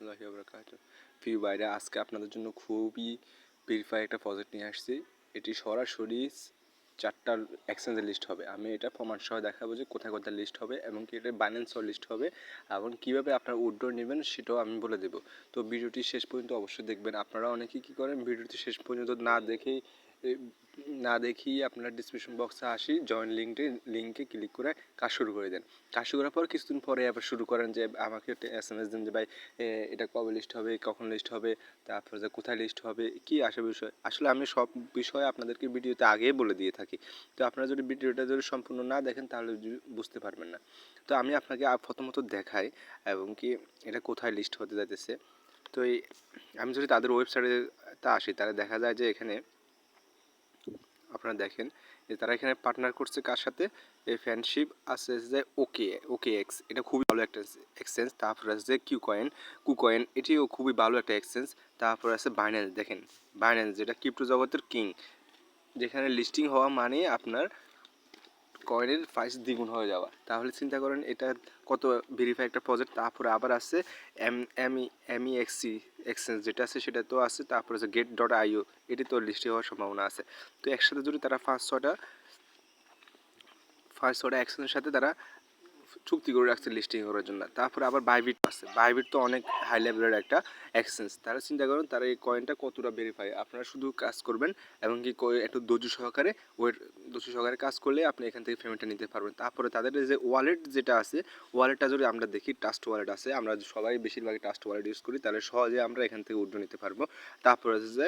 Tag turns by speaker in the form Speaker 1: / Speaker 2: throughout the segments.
Speaker 1: রহমতুল্লাহি বরকাত প্রিয় বাইরে আজকে আপনাদের জন্য খুবই ভেরিফাই একটা প্রজেক্ট নিয়ে আসছি। এটি সরাসরি চারটা এক্সচেঞ্জের লিস্ট হবে। আমি এটা প্রমাণ সহ দেখাবো যে কোথায় কোথায় লিস্ট হবে এবং কি এটা বাইন্যান্সও লিস্ট হবে এবং কীভাবে আপনার উইড্রো নেবেন সেটাও আমি বলে দেবো। তো ভিডিওটি শেষ পর্যন্ত অবশ্যই দেখবেন। আপনারা অনেকেই কী করেন, ভিডিওটি শেষ পর্যন্ত না দেখেই না দেখেই আপনার ডিসক্রিপশন বক্সে আসি জয়েন লিঙ্কে লিঙ্কে ক্লিক করে কাজ শুরু করে দেন। কাজ শুরু করার পর কিছুদিন পরে আবার শুরু করেন যে, আমাকে একটা এস এম এস দিন যে, ভাই এটা কবে লিস্ট হবে, কখন লিস্ট হবে, তারপর যে, কোথায় লিস্ট হবে, কি আসে বিষয়? আসলে আমি সব বিষয় আপনাদেরকে ভিডিওতে আগেই বলে দিয়ে থাকি। তো আপনারা যদি ভিডিওটা যদি সম্পূর্ণ না দেখেন, তাহলে বুঝতে পারবেন না। তো আমি আপনাকে প্রথমত দেখাই, এবং কি এটা কোথায় লিস্ট হতে যাইতেছে। তো এই, আমি যদি তাদের ওয়েবসাইটে তা আসি, তাহলে দেখা যায় যে, এখানে আপনারা দেখেন যে তারা এখানে পার্টনার করছে কার সাথে? এই ফ্যানশিপ আছে যে ওকে ওকে এক্স এটা খুবই ভালো একটা এক্সচেঞ্জ তারপর আছে কিউ কয়েন কু কয়েন এটিও খুবই ভালো একটা এক্সচেঞ্জ তারপর আছে বাইন্যান্স দেখেন। বাইন্যান্স যেটা ক্রিপ্টো জগতের কিং যেখানে লিস্টিং হওয়া মানে আপনার কয়েনের প্রাইস দ্বিগুণ হয়ে যাওয়া। তাহলে চিন্তা করেন, এটা কত ভেরিফাই একটা প্রজেক্ট তারপরে আবার আছে M M E M E এক্সি exchange যেটা আছে সেটা তো আছে, তারপরে আছে গেট ডট আইও এটি তো লিস্টে হওয়ার সম্ভাবনা আছে। তো একসাথে যদি তারা পাঁচ ছটা পাঁচ ছটা এক্সচেঞ্জের সাথে তারা চুক্তি করে রাখছে লিস্টিং করার জন্য। তারপরে আবার বাইবিট আছে। বাইবিট তো অনেক হাই লেভেলের একটা এক্সচেঞ্জ তারা চিন্তা করেন, তারা এই কয়েনটা কতটা ভেরিফাই আপনারা শুধু কাজ করবেন এবং কি একটু ধৈর্য সহকারে ওয়েট ধৈর্য সহকারে কাজ করলে আপনি এখান থেকে পেমেন্টটা নিতে পারবেন। তারপরে তাদের যে ওয়ালেট যেটা আছে ওয়ালেটটা যদি আমরা দেখি ট্রাস্ট ওয়ালেট আছে, আমরা সবাই বেশিরভাগই ট্রাস্ট ওয়ালেট ইউজ করি, তাহলে সহজে আমরা এখান থেকে উঠে নিতে পারব। তারপরে যে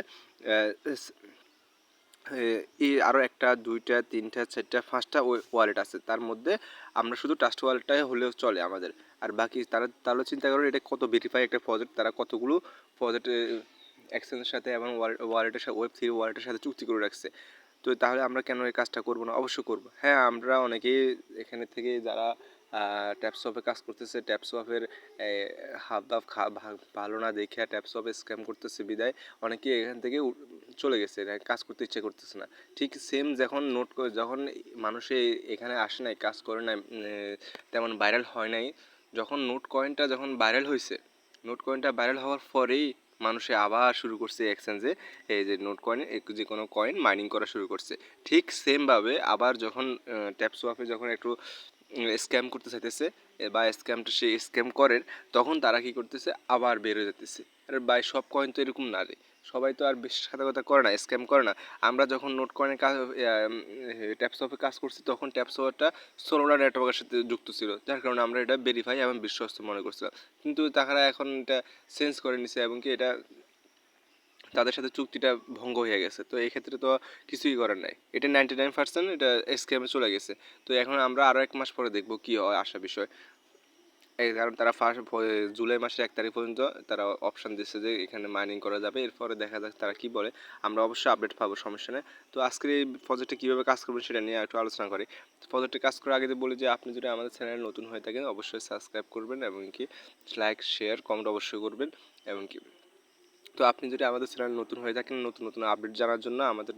Speaker 1: এই আরও একটা, দুইটা, তিনটা, চারটা, পাঁচটা ওয়ালেট আছে। তার মধ্যে আমরা শুধু ট্রাস্ট ওয়ালেটটাই হলেও চলে আমাদের। আর বাকি তারা তাহলে চিন্তা করেন এটা কত ভেরিফাই একটা প্রজেক্ট তারা কতগুলো প্রজেক্ট এক্সচেঞ্জের সাথে এবং ওয়ালেটের সাথে ওয়েব থ্রি ওয়ালেটের সাথে চুক্তি করে রাখছে। তো তাহলে আমরা কেন এই কাজটা করব না? অবশ্যই করব। হ্যাঁ আমরা অনেকেই এখানে থেকে যারা ট্যাপসপে কাজ করতেছে। ট্যাপসপের হাফ ভা- ভালো না দেখে ট্যাপসপে স্ক্যাম করতেছে বিদায়। অনেকে এখান থেকে চলে গেছে কাজ করতে ইচ্ছে করতেছে না। ঠিক সেম যখন নোট যখন মানুষে এখানে আসে নাই, কাজ করে নাই তেমন ভাইরাল হয় নাই, যখন নোট কয়েনটা যখন ভাইরাল হয়েছে নোট কয়েনটা ভাইরাল হওয়ার পরেই মানুষে আবার শুরু করছে এক্সচেঞ্জে এই যে নোট কয়েন যে কোনো কয়েন মাইনিং করা শুরু করছে। ঠিক সেমভাবে আবার যখন ট্যাপ সোয়াপে যখন একটু স্ক্যাম করতে চাইতেছে বা স্ক্যামটা সে স্ক্যাম করেন তখন তারা কি করতেছে? আবার বেরো যেতেছে আর বাই সব কয়েন তো এরকম না রে। সবাই তো আর বিশ্বাসঘাতকতা করে না, স্ক্যাম করে না। আমরা যখন নোট কয়েনের কাজ ট্যাপসপে কাজ করছি, তখন ট্যাপসপটা সোলোনা নেটওয়ার্কের সাথে যুক্ত ছিল, যার কারণে আমরা এটা ভেরিফাই এবং বিশ্বস্ত মনে করছিলাম। কিন্তু তারা এখন এটা চেঞ্জ করে নিছে এবং কি এটা তাদের সাথে চুক্তিটা ভঙ্গ হয়ে গেছে। তো এই ক্ষেত্রে তো কিছুই করার নাই। এটা নাইনটি নাইন পার্সেন্ট এটা স্ক্যামে চলে গেছে। তো এখন আমরা আরও এক মাস পরে দেখব কী হয় আসা বিষয়। এই কারণ তারা ফার্স্ট জুলাই মাসের এক তারিখ পর্যন্ত তারা অপশান দিচ্ছে যে এখানে মাইনিং করা যাবে। এরপরে দেখা যাক তারা কি বলে। আমরা অবশ্যই আপডেট পাবো, সমস্যা নেই। তো আজকের এই প্রজেক্টে কীভাবে কাজ করবেন সেটা নিয়ে একটু আলোচনা করি। প্রজেক্টে কাজ করার আগে বলি যে, আপনি যদি আমাদের চ্যানেল নতুন হয়ে থাকেন, অবশ্যই সাবস্ক্রাইব করবেন এবং কি লাইক শেয়ার কমেন্ট অবশ্যই করবেন এবং কি তো আপনি যদি আমাদের চ্যানেল নতুন হয়ে থাকেন, নতুন নতুন আপডেট জানার জন্য আমাদের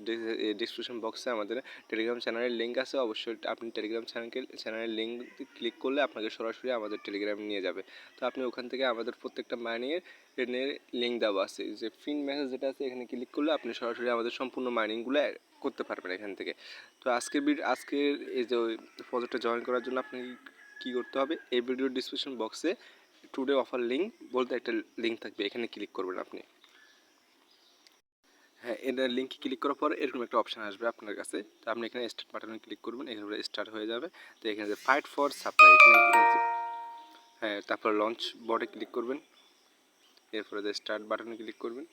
Speaker 1: ডিসক্রিপশন বক্সে আমাদের টেলিগ্রাম চ্যানেলের লিঙ্ক আছে। অবশ্যই আপনি টেলিগ্রাম চ্যানেলকে চ্যানেলের লিঙ্ক ক্লিক করলে আপনাকে সরাসরি আমাদের টেলিগ্রামে নিয়ে যাবে। তো আপনি ওখান থেকে আমাদের প্রত্যেকটা মাইনিংয়ের ট্রেনের লিঙ্ক দেওয়া আছে। যে ফিন মেসেজ যেটা আছে, এখানে ক্লিক করলে আপনি সরাসরি আমাদের সম্পূর্ণ মাইনিংগুলো করতে পারবেন এখান থেকে। তো আজকের ভিড আজকের এই যে প্রজেক্টে জয়েন করার জন্য আপনি কী করতে হবে? এই ভিডিওর ডিসক্রিপশন বক্সে টুডে অফার লিঙ্ক বলতে একটা লিঙ্ক থাকবে। এখানে ক্লিক করবেন আপনি। হ্যাঁ এটার লিঙ্কে ক্লিক করার পর এরকম একটা অপশান আসবে আপনার কাছে। তো আপনি এখানে স্টার্ট বাটনে ক্লিক করবেন, এখানে স্টার্ট হয়ে যাবে। তো এখানে যে ফাইট ফর সাপ্লাই এখানে হ্যাঁ তারপর লঞ্চ বটে ক্লিক করবেন। এরপরে যে স্টার্ট বাটনে ক্লিক করবেন।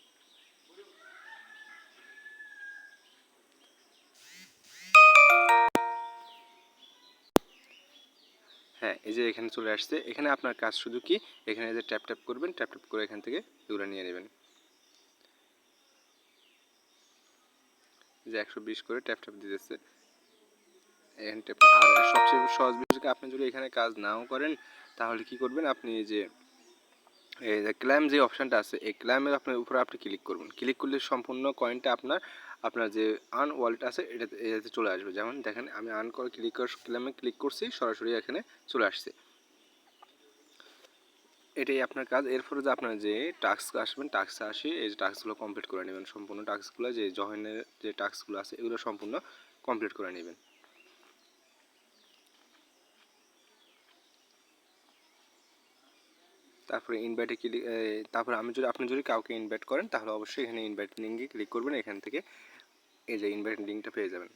Speaker 1: হ্যাঁ এই যে এখানে চলে আসছে। এখানে আপনার কাজ শুধু কি? এখানে যে ট্যাপ ট্যাপ করবেন ট্যাপ ট্যাপ করে এখান থেকে এগুলো নিয়ে নেবেন। যে একশো বিশ করে ট্যাপ ট্যাপ দিতেছে। এখানে ট্যাপ আর সবচেয়ে সহজ বিষয় আপনি যদি এখানে কাজ নাও করেন, তাহলে কি করবেন আপনি যে, এই যে অপশানটা আছে, এই ক্লাইমের আপনার উপরে আপনি ক্লিক করবেন। ক্লিক করলে সম্পূর্ণ কয়েনটা আপনার আপনার যে আন ওয়ালেট আছে, এটাতে এটাতে চলে আসবে। যেমন দেখেন, আমি আন করে ক্লিক করে ক্লাইমে ক্লিক করছি, সরাসরি এখানে চলে আসছে। এটাই আপনার কাজ। এরপরে যে আপনার যে টাস্ক আসবেন টাস্ক আসে, এই যে টাস্কগুলো কমপ্লিট করে নেবেন। সম্পূর্ণ টাস্কগুলো যে জয়েনের যে টাস্কগুলো আছে, এগুলো সম্পূর্ণ কমপ্লিট করে নেবেন। তারপরে ইনভাইটে ক্লিক তারপরে আমি যদি, আপনি যদি কাউকে ইনভাইট করেন, তাহলে অবশ্যই এখানে ইনভাইট লিঙ্কে ক্লিক করবেন। এখান থেকে এই যে ইনভাইট লিঙ্কটা পেয়ে যাবেন।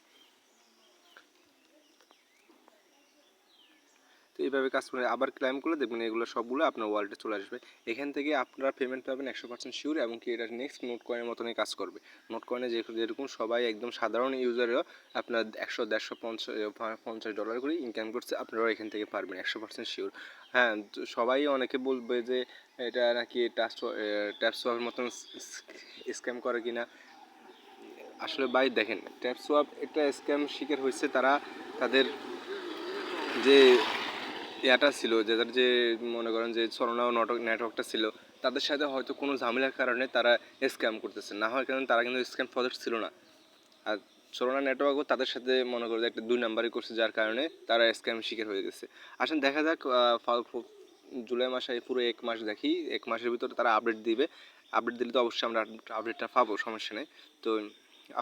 Speaker 1: তো এইভাবে কাজ করে আবার ক্লাইম করলে দেখবেন এগুলো সবগুলো আপনার ওয়ালেটে চলে আসবে। এখান থেকে আপনারা পেমেন্ট পাবেন একশো পার্সেন্ট শিওর এবং কি এটা নেক্সট নোট কয়েনের মতনই কাজ করবে। নোট কয়েনে যেরকম সবাই একদম সাধারণ ইউজারও আপনার একশো, দেড়শো, পঞ্চাশ পঞ্চাশ ডলার করে ইনকাম করছে, আপনারাও এখান থেকে পারবেন একশো পার্সেন্ট শিওর হ্যাঁ সবাই অনেকে বলবে যে এটা নাকি টাচ ট্যাপ সোয়াপের মতন স্ক্যাম করে কিনা। আসলে ভাই দেখেন ট্যাপ সোয়াপ একটা স্ক্যাম শিকার হয়েছে তারা তাদের যে ইয়াটা ছিল যাদের যে মনে করেন যে সরোনা নেটওয়ার্কটা ছিল, তাদের সাথে হয়তো কোনো ঝামেলার কারণে তারা স্ক্যাম করতেছে। না হয় কারণ তারা কিন্তু স্ক্যাম প্রজেক্ট ছিল না। আর সরোনা নেটওয়ার্কও তাদের সাথে মনে করে একটা দুই নাম্বারই করছে, যার কারণে তারা স্ক্যাম শিকার হয়ে গেছে। আসলে দেখা যাক জুলাই মাসে পুরো এক মাস দেখি। এক মাসের ভিতরে তারা আপডেট দিবে। আপডেট দিলে তো অবশ্যই আমরা আপডেটটা পাবো, সমস্যা নেই। তো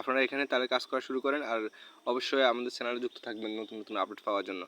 Speaker 1: আপনারা এখানে তাহলে কাজ করা শুরু করেন। আর অবশ্যই আমাদের চ্যানেলে যুক্ত থাকবেন নতুন নতুন আপডেট পাওয়ার জন্য।